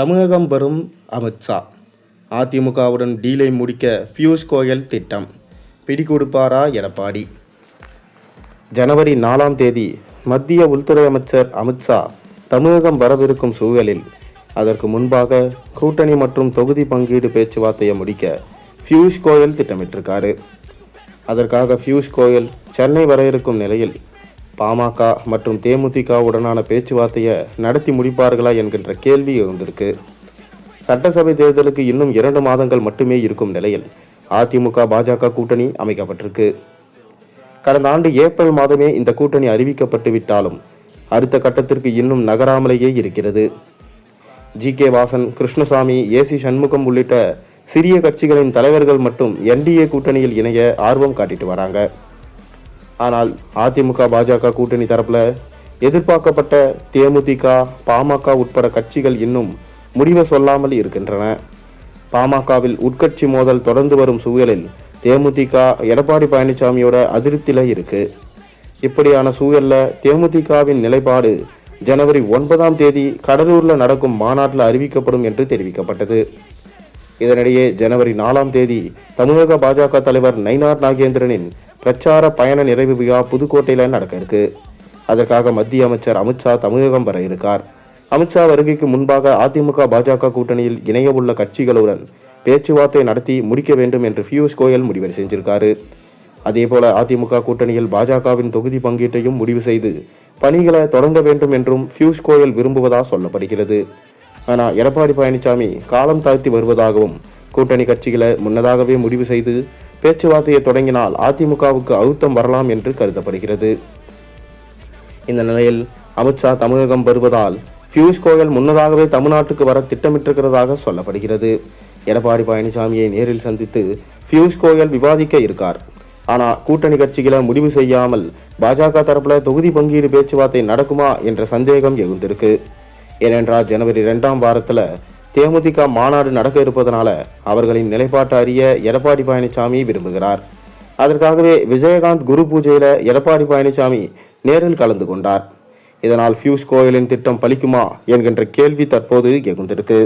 தமிழகம் வரும் அமித்ஷா அதிமுகவுடன் டீலை முடிக்க பியூஷ் கோயல் திட்டம். பிடிகொடுப்பாரா எடப்பாடி? ஜனவரி நாலாம் தேதி மத்திய உள்துறை அமைச்சர் அமித்ஷா தமிழகம் வரவிருக்கும் சூழலில் அதற்கு முன்பாக கூட்டணி மற்றும் தொகுதி பங்கீடு பேச்சுவார்த்தையை முடிக்க பியூஷ் கோயல் திட்டமிட்டிருக்காரு. அதற்காக பியூஷ் கோயல் சென்னை வர இருக்கும் நிலையில் பாமக மற்றும் தேமுதிகவுடனான பேச்சுவார்த்தையை நடத்தி முடிப்பார்களா என்கின்ற கேள்வி எழுந்திருக்கு. சட்டசபை தேர்தலுக்கு இன்னும் இரண்டு மாதங்கள் மட்டுமே இருக்கும் நிலையில் அதிமுக பாஜக கூட்டணி அமைக்கப்பட்டிருக்கு. கடந்த ஆண்டு ஏப்ரல் மாதமே இந்த கூட்டணி அறிவிக்கப்பட்டு விட்டாலும் அடுத்த கட்டத்திற்கு இன்னும் நகராமலேயே இருக்கிறது. G K Vasan Krishnasamy AC Shanmugam உள்ளிட்ட சிறிய கட்சிகளின் தலைவர்கள் மட்டும் என்டிஏ கூட்டணியில் இணைய ஆர்வம் காட்டிட்டு வராங்க. ஆனால் அதிமுக பாஜக கூட்டணி தரப்புல எதிர்பார்க்கப்பட்ட தேமுதிக பாமக உட்பட கட்சிகள் இன்னும் முடிவை சொல்லாமல் இருக்கின்றன. பாமகவில் உட்கட்சி மோதல் தொடர்ந்து வரும் சூழலில் தேமுதிக எடப்பாடி பழனிசாமியோட அதிருப்தியில் இருக்கு. இப்படியான சூழலில் தேமுதிகவின் நிலைப்பாடு ஜனவரி ஒன்பதாம் தேதி கடலூரில் நடக்கும் மாநாட்டில் அறிவிக்கப்படும் என்று தெரிவிக்கப்பட்டது. இதனிடையே ஜனவரி நாலாம் தேதி தமிழக பாஜக தலைவர் நயினார் நாகேந்திரனின் பிரச்சார பயண நிறைவு விழா புதுக்கோட்டையில் நடக்க இருக்கு அதற்காக மத்திய அமைச்சர் அமித்ஷா தமிழகம் வர இருக்கார். அமித்ஷா வருகைக்கு முன்பாக அதிமுக பாஜக கூட்டணியில் இணைய உள்ள கட்சிகளுடன் பேச்சுவார்த்தை நடத்தி முடிக்க வேண்டும் என்று பியூஷ் கோயல் முடிவு செஞ்சிருக்காரு. அதேபோல அதிமுக கூட்டணியில் பாஜகவின் தொகுதி பங்கீட்டையும் முடிவு செய்து பணிகளை தொடங்க வேண்டும் என்றும் பியூஷ் கோயல் விரும்புவதா சொல்லப்படுகிறது. ஆனால் எடப்பாடி பழனிசாமி காலம் தாழ்த்தி வருவதாகவும் கூட்டணி கட்சிகளை முன்னதாகவே முடிவு செய்து பேச்சுவார்த்தையை தொடங்கினால் அதிமுகவுக்கு அழுத்தம் வரலாம் என்று கருதப்படுகிறது. இந்த நிலையில் அமித்ஷா தமிழகம் வருவதால் பியூஷ் கோயல் முன்னதாகவே தமிழ்நாட்டுக்கு வர திட்டமிட்டிருக்கிறதாக சொல்லப்படுகிறது. எடப்பாடி பழனிசாமியை நேரில் சந்தித்து பியூஷ் கோயல் விவாதிக்க இருக்கார். ஆனால் கூட்டணி கட்சிகளை முடிவு செய்யாமல் பாஜக தரப்புல தொகுதி பங்கீடு பேச்சுவார்த்தை நடக்குமா என்ற சந்தேகம் எழுந்திருக்கு. ஏனென்றால் ஜனவரி ரெண்டாம் வாரத்தில் தேமுதிக மாநாடு நடக்க இருப்பதனால அவர்களின் நிலைப்பாட்டை அறிய எடப்பாடி பழனிசாமி விரும்புகிறார். அதற்காகவே விஜயகாந்த் குரு பூஜையில எடப்பாடி பழனிசாமி நேரில் கலந்து கொண்டார். இதனால் பியூஷ் கோயலின் திட்டம் பலிக்குமா என்கின்ற கேள்வி தற்போது எழுந்திருக்கு.